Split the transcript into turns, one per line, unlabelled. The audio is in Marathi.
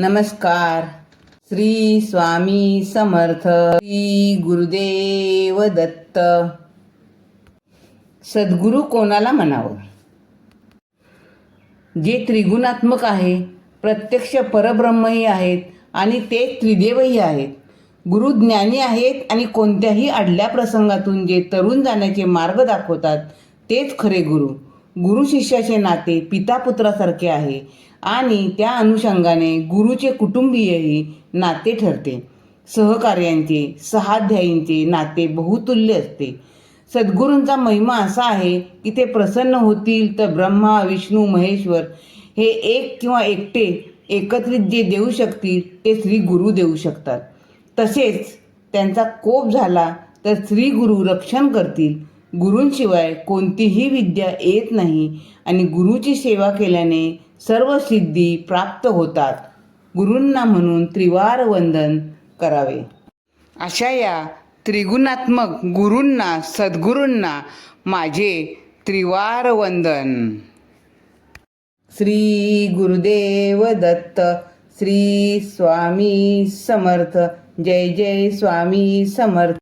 नमस्कार. श्री स्वामी समर्थ श्री गुरुदेव दत्त. सद्गुरू कोणाला म्हणावं? जे त्रिगुणात्मक आहे प्रत्यक्ष परब्रह्मही आहेत आणि ते त्रिदेवही आहेत. गुरु ज्ञानी आहेत आणि कोणत्याही अडल्या प्रसंगातून जे तरुण जाण्याचे मार्ग दाखवतात तेच खरे गुरु. गुरु शिष्याचे नाते पिता पुत्रासारखे आहे आणि त्या अनुषंगाने गुरुचे कुटुंबीयही नाते ठरते. सहकार्यांचे सहाध्यायींचे नाते बहुतुल्य असते. सद्गुरूंचा महिमा असा आहे की ते प्रसन्न होतील तर ब्रह्मा विष्णू महेश्वर हे एक किंवा एकटे एकत्रित जे देऊ शकतील ते श्री गुरु देऊ शकतात. तसेच त्यांचा कोप झाला तर श्री गुरु रक्षण करतील. गुरूंशिवाय कोणतीही विद्या येत नाही आणि गुरुची सेवा केल्याने सर्व सिद्धी प्राप्त होतात. गुरूंना म्हणून त्रिवार वंदन करावे. अशा या त्रिगुणात्मक गुरूंना सद्गुरूंना माझे त्रिवार वंदन. श्री गुरुदेव दत्त श्री स्वामी समर्थ जय जय स्वामी समर्थ.